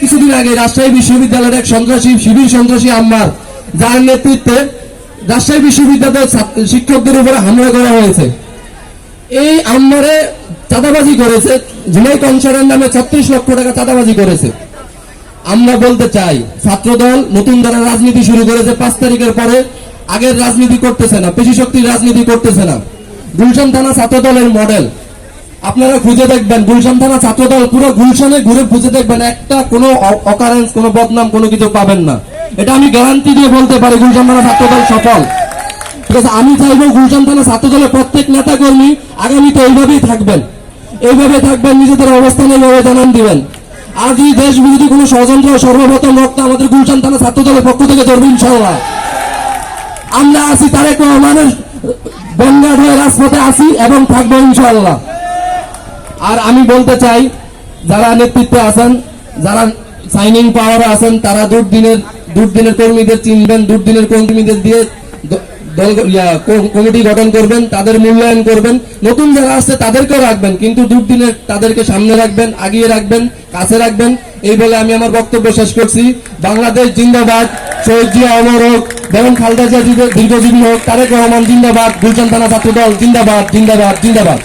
কিছুদিন আগে রাজশাহী বিশ্ববিদ্যালয়ের এক সন্ত্রাসী, শিবির সন্ত্রাসী আম্মার, যার নেতৃত্বে রাজশাহী বিশ্ববিদ্যালয়ের শিক্ষকদের উপরে হামলা করা হয়েছে। এই আম্মারে চাঁদাবাজি করেছে জুলাই কনসারের নামে ছত্রিশ লক্ষ টাকা চাঁদাবাজি করেছে। আমরা বলতে চাই, ছাত্রদল নতুন দ্বারা রাজনীতি শুরু করেছে পাঁচ তারিখের পরে, আগের রাজনীতি করতেছে না পেশি শক্তির রাজনীতি করতেছে না। গুলশান থানা ছাত্রদলের মডেল আপনারা খুঁজে দেখবেন গুলশান থানা ছাত্রদল পুরো গুলশানে ঘুরে খুঁজে দেখবেন, একটা কোনো অকারেন্স, কোনো বদনাম, কোনো কিছু পাবেন না। এটা আমি গ্যারান্টি দিয়ে বলতে পারি গুলশান থানা ছাত্রদল সফল। ঠিক আছে, আমি চাইব গুলশান থানা ছাত্রদলের প্রত্যেক নেতা কর্মী আগামীতে এইভাবেই থাকবেন। এইভাবে থাকবেন, নিজেদের অবস্থান এইভাবে জানান দিবেন। আর যদি দেশ বিরোধী কোনো ষড়যন্ত্র, সর্বপ্রথম রক্ত আমাদের গুলশান থানা ছাত্রদলের পক্ষ থেকে ধরবে ইনশাল্লাহ আমরা আছি তারেক রহমানের বন্যাঢ হয়ে রাজপথে আছি এবং থাকব ইনশাল্লাহ আর আমি বলতে চাই, যারা নেতৃত্বে আছেন, যারা সাইনিং পাওয়ারে আছেন, তারা দুর্দিনের দুর্দিনের কর্মীদের চিনবেন, দুর্দিনের কর্মীদের দিয়ে দল কমিটি গঠন করবেন, তাদের মূল্যায়ন করবেন। নতুন যারা আসছে, তাদেরকেও রাখবেন, কিন্তু দুর্দিনের তাদেরকে সামনে রাখবেন, আগিয়ে রাখবেন, কাছে রাখবেন। এই বলে আমি আমার বক্তব্য শেষ করছি। বাংলাদেশ জিন্দাবাদ, শহীদ জিয়া অমর হোক, বেগম খালদা জিয়া দীর্ঘজীবী হোক, তারেক রহমান জিন্দাবাদ, গুলশান থানা ছাত্র দল জিন্দাবাদ জিন্দাবাদ জিন্দাবাদ।